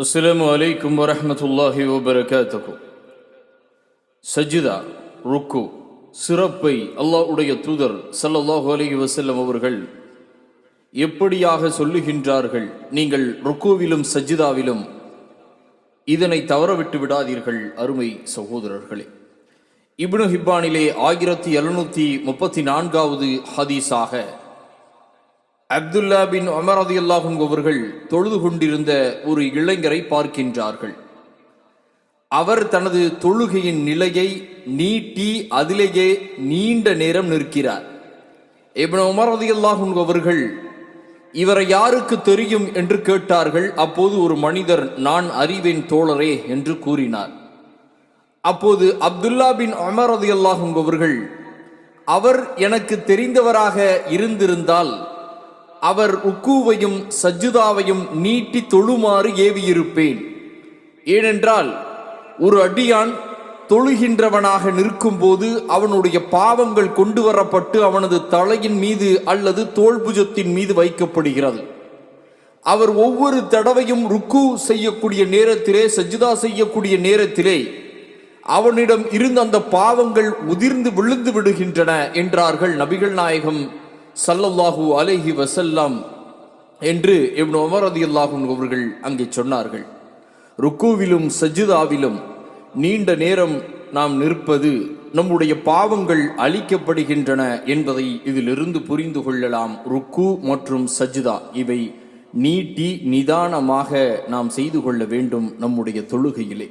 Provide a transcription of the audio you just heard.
அஸ்லாம் அலைக்கும் வரமத்துல்லாஹி வபரகாத்துஹு சஜிதா ருக்கு சிறப்பை அல்லாஹ்வுடைய தூதர் சல்லல்லாஹு அலைஹி வசல்லம் அவர்கள் எப்படியாக சொல்லுகின்றார்கள் நீங்கள் ருக்குவிலும் சஜிதாவிலும் இதனை தவறவிட்டு விடாதீர்கள் அருமை சகோதரர்களே இப்னு ஹிப்பானிலே ஆயிரத்தி எழுநூத்தி முப்பத்தி நான்காவது ஹதீஸாக அப்துல்லா பின் உமர் அல்லாஹும் அவர்கள் தொழுது கொண்டிருந்த ஒரு இளைஞரை பார்க்கின்றார்கள். அவர் தனது தொழுகையின் நிலையை நீட்டி அதிலேயே நீண்ட நேரம் நிற்கிறார். இப்னு உமர் அல்லாஹும் அவர்கள் இவரை யாருக்கு தெரியும்? என்று கேட்டார்கள். அப்போது ஒரு மனிதர் நான் அறிவேன் தோழரே என்று கூறினார். அப்போது அப்துல்லா பின் அமரது அல்லாஹும் அவர்கள் அவர் எனக்கு தெரிந்தவராக இருந்திருந்தால் அவர் உக்கூவையும் சஜ்ஜுதாவையும் நீட்டி தொழுமாறு ஏவியிருப்பேன். ஏனென்றால் ஒரு அடியான் தொழுகின்றவனாக நிற்கும்போது அவனுடைய பாவங்கள் கொண்டு வரப்பட்டு அவனது தலையின் மீது அல்லது தோள்புஜத்தின் மீது வைக்கப்படுகிறது. அவர் ஒவ்வொரு தடவையும் ருக்கு செய்யக்கூடிய நேரத்திலே சஜிதா செய்யக்கூடிய நேரத்திலே அவனிடம் இருந்த அந்த பாவங்கள் உதிர்ந்து விழுந்து விடுகின்றன என்றார்கள் நபிகள் நாயகம். சல்லல்லாஹு அலைஹி வசல்லாம் என்று இப்னு உமர் ரதியல்லாஹு அவர்கள் அங்கே சொன்னார்கள். ருக்குவிலும் சஜிதாவிலும் நீண்ட நேரம் நாம் நிற்பது நம்முடைய பாவங்கள் அழிக்கப்படுகின்றன என்பதை இதிலிருந்து புரிந்து கொள்ளலாம். ருக்கு மற்றும் சஜிதா இவை நீட்டி நிதானமாக நாம் செய்து கொள்ள வேண்டும் நம்முடைய தொழுகையிலே.